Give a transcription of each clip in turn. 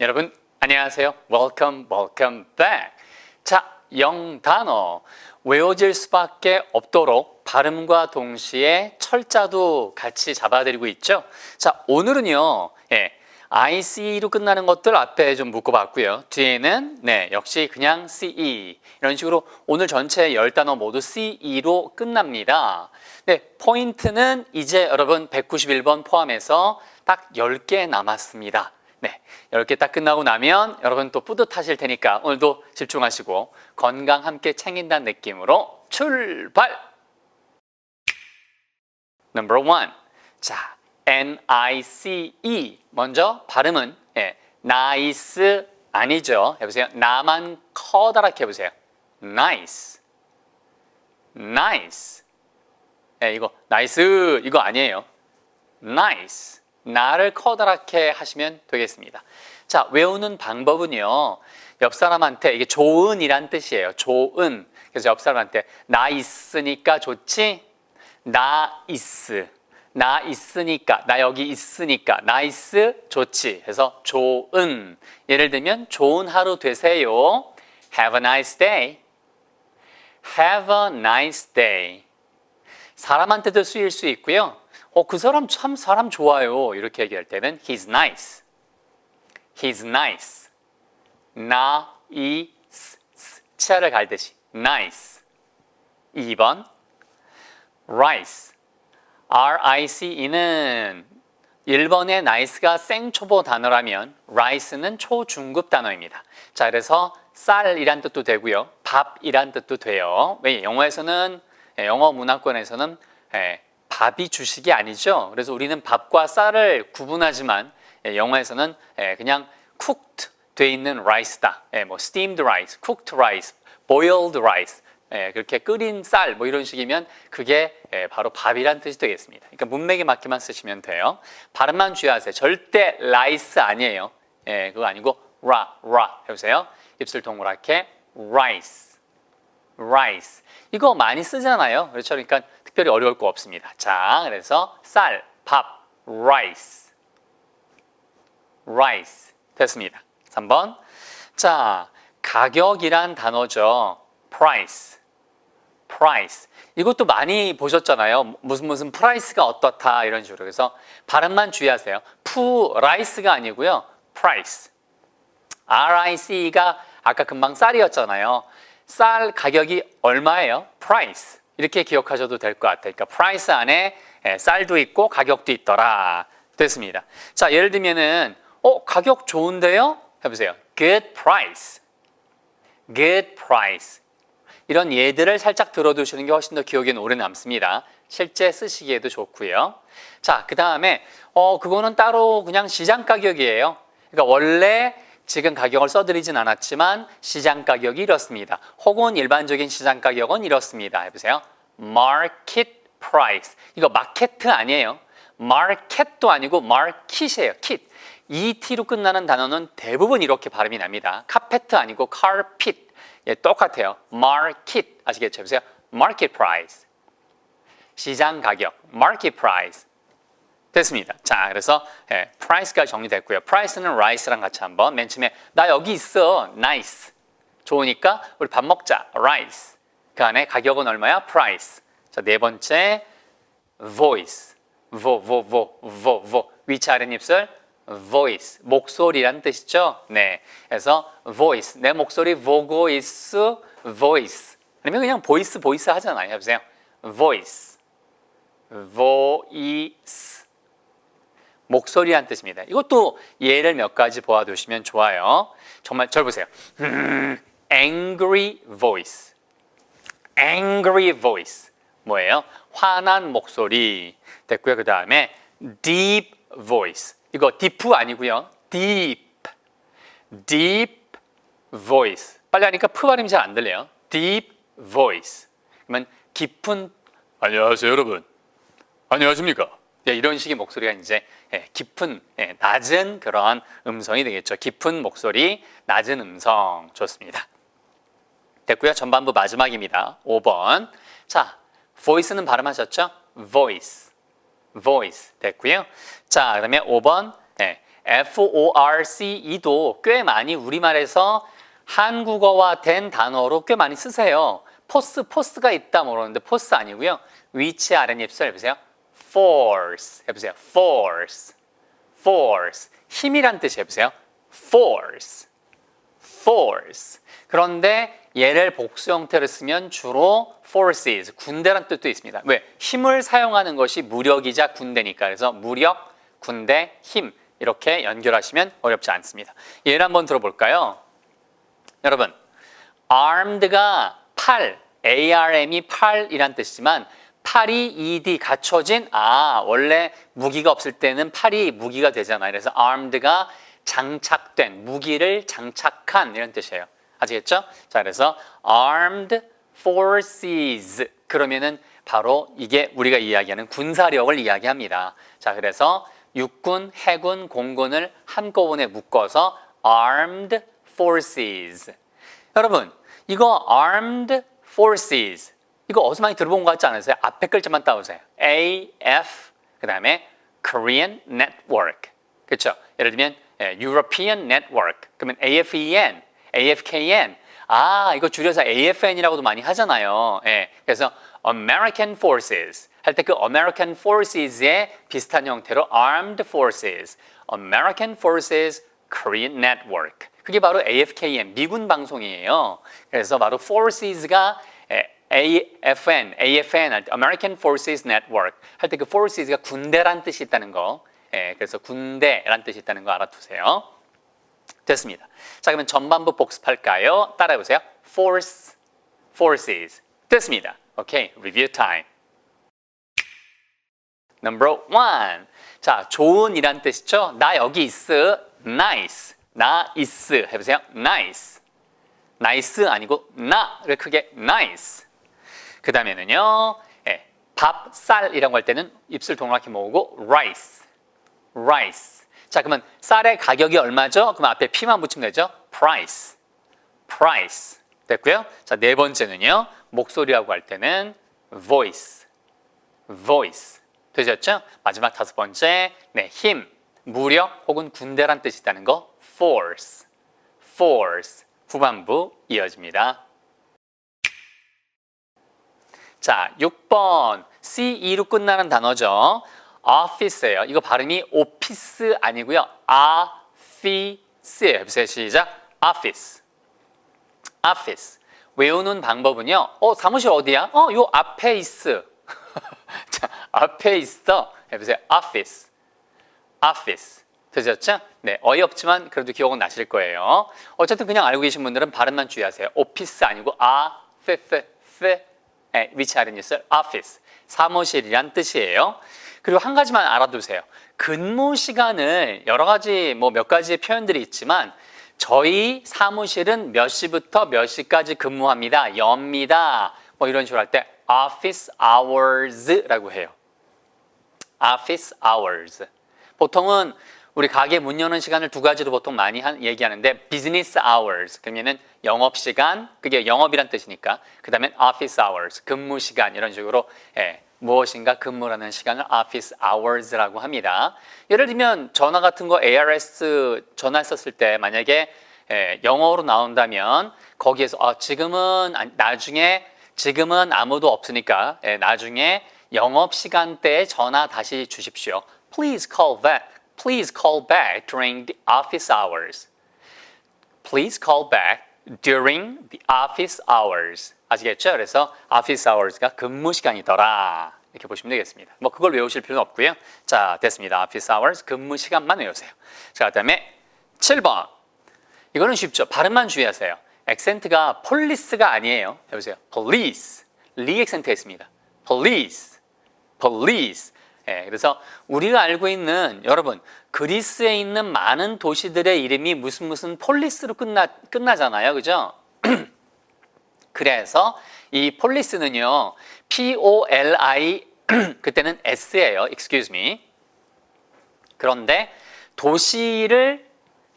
여러분 안녕하세요. Welcome, welcome back. 자, 영단어 외워질 수밖에 없도록 발음과 동시에 철자도 같이 잡아드리고 있죠. 자, 오늘은요. 예. IC로 끝나는 것들 앞에 좀 묶어봤고요. 뒤에는 네 역시 그냥 CE 이런 식으로 오늘 전체 열 단어 모두 CE로 끝납니다. 네 포인트는 이제 여러분 191번 포함해서 딱 10개 남았습니다. 네, 10개 딱 끝나고 나면 여러분 또 뿌듯하실 테니까 오늘도 집중하시고 건강 함께 챙긴다는 느낌으로 출발! Number one. 자, N-I-C-E. 먼저 발음은 예, nice 아니죠. 해보세요. 나만 커다랗게 해보세요. nice. nice. 예, 이거 nice 이거 아니에요. nice. 나를 커다랗게 하시면 되겠습니다. 자, 외우는 방법은요. 옆 사람한테 이게 좋은이란 뜻이에요. 좋은. 그래서 옆 사람한테 나 있으니까 좋지? 나 있으. 나 있으니까, 나 여기 있으니까, 나이스 좋지. 해서 좋은. 예를 들면 좋은 하루 되세요. Have a nice day. Have a nice day. 사람한테도 쓰일 수 있고요. 어, 그 사람 참 사람 좋아요. 이렇게 얘기할 때는 he's nice. he's nice. 나, 이, 스, 스, 치아를 갈듯이 nice. 2번 rice. RICE는 1번의 nice가 생초보 단어라면 rice는 초중급 단어입니다. 자, 그래서 쌀이란 뜻도 되고요. 밥이란 뜻도 돼요. 왜 영어에서는 예, 영어 문화권에서는 예, 밥이 주식이 아니죠. 그래서 우리는 밥과 쌀을 구분하지만 예, 영어에서는 예, 그냥 cooked 돼 있는 rice다. 예, 뭐 steamed rice, cooked rice, boiled rice. 예, 그렇게 끓인 쌀 뭐 이런 식이면 그게 예, 바로 밥이란 뜻이 되겠습니다. 그러니까 문맥에 맞게만 쓰시면 돼요. 발음만 주의하세요. 절대 라이스 아니에요. 예, 그거 아니고 라, 라 해보세요. 입술 동그랗게 rice, rice. 이거 많이 쓰잖아요. 그렇죠. 그러니까 특별히 어려울 거 없습니다. 자, 그래서 쌀, 밥, rice, rice 됐습니다. 3번. 자, 가격이란 단어죠. price, price. 이것도 많이 보셨잖아요. 무슨 무슨 프라이스가 어떻다 이런 식으로. 그래서 발음만 주의하세요. 프라이스가 아니고요. price. RIC가 아까 금방 쌀이었잖아요. 쌀 가격이 얼마예요? price. 이렇게 기억하셔도 될 것 같아요. 그러니까 price 안에 예, 쌀도 있고 가격도 있더라. 됐습니다. 자, 예를 들면은 어, 가격 좋은데요? 해 보세요. good price. good price. 이런 예들을 살짝 들어두시는 게 훨씬 더 기억에 오래 남습니다. 실제 쓰시기에도 좋고요. 자, 그 다음에 어 그거는 따로 그냥 시장 가격이에요. 그러니까 원래 지금 가격을 써드리진 않았지만 시장 가격이 이렇습니다. 혹은 일반적인 시장 가격은 이렇습니다. 해보세요. market price. 이거 마케트 아니에요. 마켓도 아니고 마켓이에요. 킷. ET로 끝나는 단어는 대부분 이렇게 발음이 납니다. 카페트 아니고 carpet. 예, 똑같아요. market. 아시겠죠? 보세요. market price. 시장 가격. market price. 됐습니다. 자, 그래서 예, price가 정리됐고요. price는 rice랑 같이 한번 맨 처음에 나 여기 있어. nice. 좋으니까 우리 밥 먹자. rice. 그 안에 가격은 얼마야? price. 자, 네 번째 voice. vo, vo, vo, vo, vo. 위치 아랫입술 voice. 목소리란 뜻이죠. 네. 그래서 voice. 내 목소리 voice, voice. 아니면 그냥 voice, voice 하잖아요. 해보세요. voice. voice. 목소리란 뜻입니다. 이것도 예를 몇 가지 보아두시면 좋아요. 정말 절 보세요. 음, angry voice. angry voice. 뭐예요? 화난 목소리. 됐고요. 그 다음에 deep voice. 이거 deep 아니고요. deep. deep voice. 빨리 하니까 프 발음이 잘 안 들려요. deep voice. 그러면 깊은 안녕하세요, 여러분. 안녕하십니까? 네, 이런 식의 목소리가 이제 예, 깊은 예, 낮은 그런 음성이 되겠죠. 깊은 목소리, 낮은 음성 좋습니다. 됐고요. 전반부 마지막입니다. 5번. 자, voice는 발음하셨죠? voice. Voice. 됐고요. 자, 그다음에 5번. 네. F-O-R-C-E도 꽤 많이 우리말에서 한국어화 된 단어로 꽤 많이 쓰세요. 포스, 포스가 있다 모르는데 포스 아니고요. 위치 아랫입술 해보세요. force 해보세요. force. force. 힘이란 뜻이 해보세요. force. force. 그런데 얘를 복수 형태로 쓰면 주로 forces, 군대란 뜻도 있습니다. 왜? 힘을 사용하는 것이 무력이자 군대니까. 그래서 무력, 군대, 힘 이렇게 연결하시면 어렵지 않습니다. 얘를 한번 들어볼까요? 여러분, armed가 팔, ARM이 팔이란 뜻이지만 팔이 ed 갖춰진 아 원래 무기가 없을 때는 팔이 무기가 되잖아요. 그래서 armed가 장착된 무기를 장착한 이런 뜻이에요. 아시겠죠? 자 그래서 armed forces 그러면은 바로 이게 우리가 이야기하는 군사력을 이야기합니다. 자 그래서 육군, 해군, 공군을 한꺼번에 묶어서 armed forces. 여러분 이거 armed forces 이거 어디서 많이 들어본 것 같지 않으세요? 앞에 글자만 따오세요. AF 그 다음에 Korean Network 그렇죠? 예를 들면 예, European Network 그러면 AFEN, AFKN 아 이거 줄여서 AFN이라고도 많이 하잖아요. 예, 그래서 American Forces 할 때 그 American Forces의 비슷한 형태로 Armed Forces, American Forces Korean Network 그게 바로 AFKN 미군 방송이에요. 그래서 바로 Forces가 예, AFN, AFN 할 때 American Forces Network 할 때 그 Forces가 군대란 뜻이 있다는 거. 예, 그래서 군대란 뜻이 있다는 거 알아두세요. 됐습니다. 자, 그러면 전반부 복습할까요? 따라해 보세요. Force, forces. 됐습니다. 오케이, review time. Number one. 자, 좋은이란 뜻이죠. 나 여기 있어. Nice. 나 있어. 해보세요. Nice. Nice 아니고 나를 크게 nice. 그 다음에는요, 예, 밥, 쌀 이런 거 할 때는 입술 동그랗게 모으고 rice, rice. 자, 그러면 쌀의 가격이 얼마죠? 그럼 앞에 P만 붙이면 되죠? price, price. 됐고요. 자, 네 번째는요, 목소리라고 할 때는 voice, voice. 되셨죠? 마지막 다섯 번째, 네, 힘, 무력 혹은 군대란 뜻이 있다는 거, force, force. 후반부 이어집니다. 자, 6번 CE로 끝나는 단어죠. Office예요. 이거 발음이 오피스 아니고요. office예요. 해보세요. 시작. office. office. 외우는 방법은요. 어, 사무실 어디야? 어, 요 앞에 있어. 자, 앞에 있어. 해보세요. office. office. 되셨죠? 네, 어이없지만 그래도 기억은 나실 거예요. 어쨌든 그냥 알고 계신 분들은 발음만 주의하세요. 오피스 아니고 아, 페, 페, 페. 네, 위치 아랫입술 office. 사무실이란 뜻이에요. 그리고 한 가지만 알아두세요. 근무 시간을 여러 가지 뭐 몇 가지의 표현들이 있지만 저희 사무실은 몇 시부터 몇 시까지 근무합니다. 엽니다. 뭐 이런 식으로 할 때 office hours라고 해요. office hours. 보통은 우리 가게 문 여는 시간을 두 가지로 보통 많이 한, 얘기하는데 business hours 그러면은 영업 시간 그게 영업이란 뜻이니까 그다음에 office hours 근무 시간 이런 식으로 예, 무엇인가 근무라는 시간을 office hours라고 합니다. 예를 들면 전화 같은 거 ARS 전화 썼을 때 만약에 예, 영어로 나온다면 거기에서 아, 지금은 나중에 지금은 아무도 없으니까 예, 나중에 영업 시간대에 전화 다시 주십시오. Please call back. Please call back during the office hours. Please call back during the office hours. 아시겠죠? 그래서 office hours가 근무 시간이더라. 이렇게 보시면 되겠습니다. 뭐 그걸 외우실 필요는 없고요. 자, 됐습니다. office hours 근무 시간만 외우세요. 자, 그다음에 7번. 이거는 쉽죠. 발음만 주의하세요. 액센트가 폴리스가 아니에요. 해보세요. police. 리 액센트가 있습니다. police. police. 예, 그래서 우리가 알고 있는 여러분 그리스에 있는 많은 도시들의 이름이 무슨 무슨 폴리스로 끝나 끝나잖아요, 그죠? 그래서 이 폴리스는요, P O L I 그때는 S예요. Excuse me. 그런데 도시를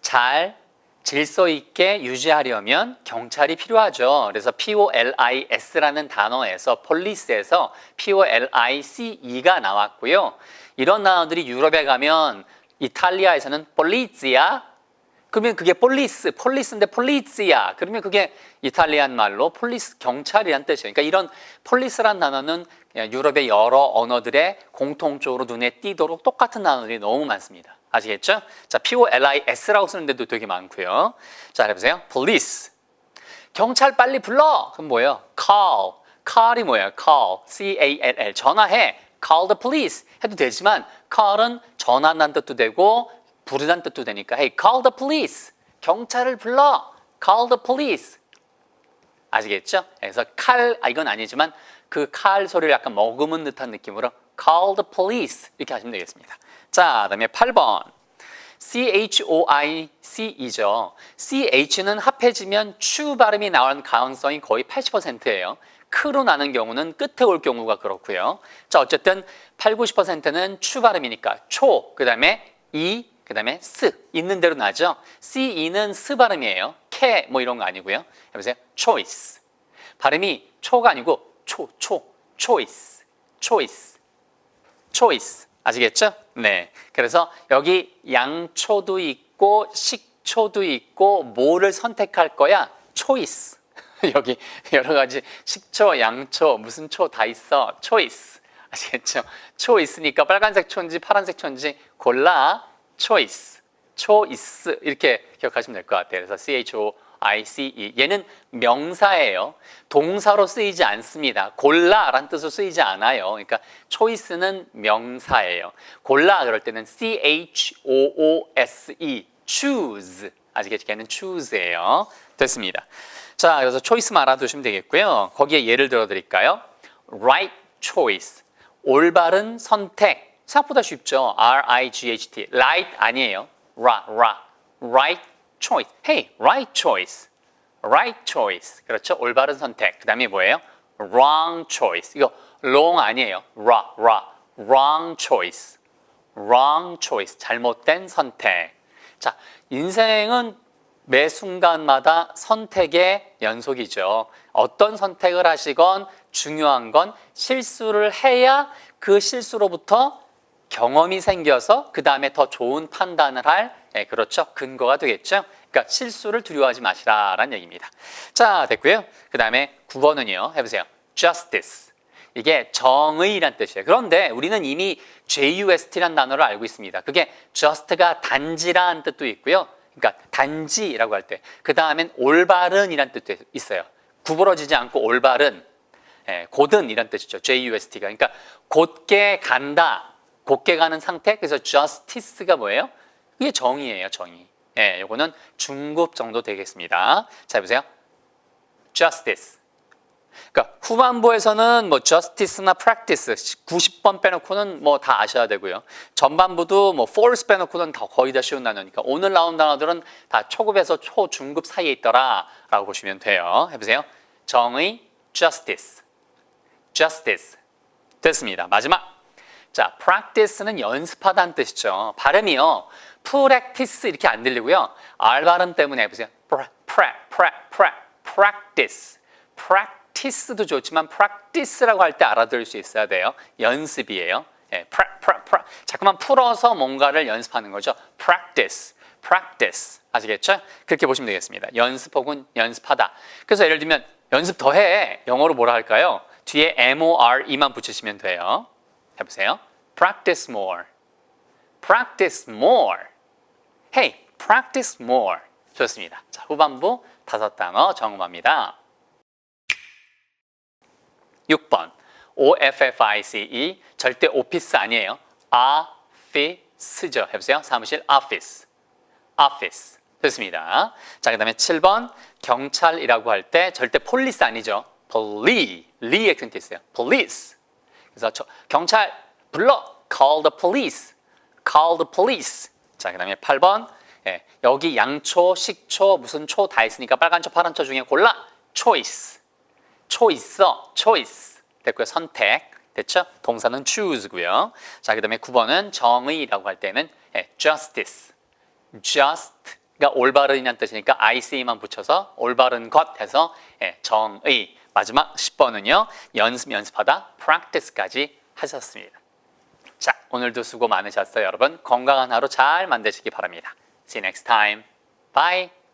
잘 질서 있게 유지하려면 경찰이 필요하죠. 그래서 POLIS라는 단어에서 police에서 POLICE가 나왔고요. 이런 단어들이 유럽에 가면 이탈리아에서는 polizia 그러면 그게 폴리스, 폴리스인데 폴리지야. 그러면 그게 이탈리안 말로 폴리스 경찰이란 뜻이에요. 그러니까 이런 폴리스란 단어는 유럽의 여러 언어들의 공통적으로 눈에 띄도록 똑같은 단어들이 너무 많습니다. 아시겠죠? 자, P-O-L-I-S라고 쓰는 데도 되게 많고요. 자, 해보세요. police. 경찰 빨리 불러. 그럼 뭐예요? call. call이 뭐예요? call. C-A-L-L. 전화해. call the police. 해도 되지만 call은 전화한다는 뜻도 되고 부르다는 뜻도 되니까 hey, call the police. 경찰을 불러. call the police. 아시겠죠? 그래서 칼, 아, 이건 아니지만 그 칼 소리를 약간 머금은 듯한 느낌으로 call the police 이렇게 하시면 되겠습니다. 자, 그다음에 8번. CHOIC이죠. CH는 합해지면 추 발음이 나올 가능성이 거의 80%예요. 크로 나는 경우는 끝에 올 경우가 그렇고요. 자, 어쨌든 8, 90%는 추 발음이니까 초, 그다음에 이, 그 다음에 스 있는 대로 나죠. CE는 스 발음이에요. 캐 뭐 이런 거 아니고요. 해보세요. choice. 발음이 초가 아니고 초, 초, choice, choice, choice. 아시겠죠? 네. 그래서 여기 양초도 있고 식초도 있고 뭐를 선택할 거야? choice. 여기 여러 가지 식초, 양초, 무슨 초 다 있어. choice. 아시겠죠? 초 있으니까 빨간색 초인지 파란색 초인지 골라 choice. choice 이렇게 기억하시면 될 것 같아요. 그래서 CHO ICE 얘는 명사예요. 동사로 쓰이지 않습니다. 골라라는 뜻으로 쓰이지 않아요. 그러니까 choice는 명사예요. 골라 그럴 때는 E choose 아시겠죠? 걔는 choose예요. 됐습니다. 자, 그래서 choice만 알아두시면 되겠고요. 거기에 예를 들어 드릴까요? right choice. 올바른 선택. 생각보다 쉽죠? R I G H T. right 아니에요. ra ra. right choice. Hey, right choice. right choice. 그렇죠? 올바른 선택. 그 다음에 뭐예요? wrong choice. 이거 wrong 아니에요. ra ra. wrong choice. wrong choice. 잘못된 선택. 자, 인생은 매 순간마다 선택의 연속이죠. 어떤 선택을 하시건 중요한 건 실수를 해야 그 실수로부터 경험이 생겨서 그 다음에 더 좋은 판단을 할 예, 그렇죠 근거가 되겠죠. 그러니까 실수를 두려워하지 마시라라는 얘기입니다. 자 됐고요. 그 다음에 9번은요. 해보세요. justice. 이게 정의란 뜻이에요. 그런데 우리는 이미 JUST란 단어를 알고 있습니다. 그게 just가 단지라는 뜻도 있고요. 그러니까 단지라고 할 때 그 다음엔 올바른이란 뜻도 있어요. 구부러지지 않고 올바른, 예, 곧은 이란 뜻이죠. JUST가 그러니까 곧게 간다, 곧게 가는 상태. 그래서 justice가 뭐예요? 이게 정의예요, 정의. 예, 요거는 중급 정도 되겠습니다. 자, 보세요. justice. 그러니까 후반부에서는 뭐 justice나 practice 90번 빼놓고는 뭐 다 아셔야 되고요. 전반부도 뭐 force 빼놓고는 다 거의 다 쉬운 단어니까 오늘 나온 단어들은 다 초급에서 초중급 사이에 있더라라고 보시면 돼요. 해보세요. 정의, justice, justice 됐습니다. 마지막. 자, practice는 연습하다는 뜻이죠. 발음이요. practice 이렇게 안 들리고요. R 발음 때문에 pra, pra, pra, pra, practice. practice도 좋지만 practice라고 할 때 알아들을 수 있어야 돼요. 연습이에요. 예, pra, pra, pra. 자꾸만 풀어서 뭔가를 연습하는 거죠. practice, practice. 아시겠죠? 그렇게 보시면 되겠습니다. 연습 혹은 연습하다. 그래서 예를 들면 연습 더 해. 영어로 뭐라 할까요? 뒤에 more만 붙이시면 돼요. 해보세요. practice more. practice more. Hey, practice more. 좋습니다. 자, 후반부 다섯 단어 점검합니다. 6번. OFFICE 절대 오피스 아니에요. office죠. 해보세요. 사무실 office. office. 됐습니다. 자, 그 다음에 7번. 경찰이라고 할 때 절대 폴리스 아니죠. police. 리 액센트 있어요. police. 그래서 저, 경찰 불러. call the police. call the police. 자, 그 다음에 8번. 예, 여기 양초, 식초, 무슨 초 다 있으니까 빨간 초, 파란 초 중에 골라. choice. 초 있어. choice. 됐고요. 선택. 됐죠? 동사는 choose고요. 자, 그 다음에 9번은 정의라고 할 때는 예, justice. just 그러니까 올바른이란 뜻이니까 IC만 붙여서 올바른 것 해서 예, 정의. 마지막 10번은요. 연습 연습하다 practice까지 하셨습니다. 자, 오늘도 수고 많으셨어요, 여러분. 건강한 하루 잘 만드시기 바랍니다. See you next time. Bye.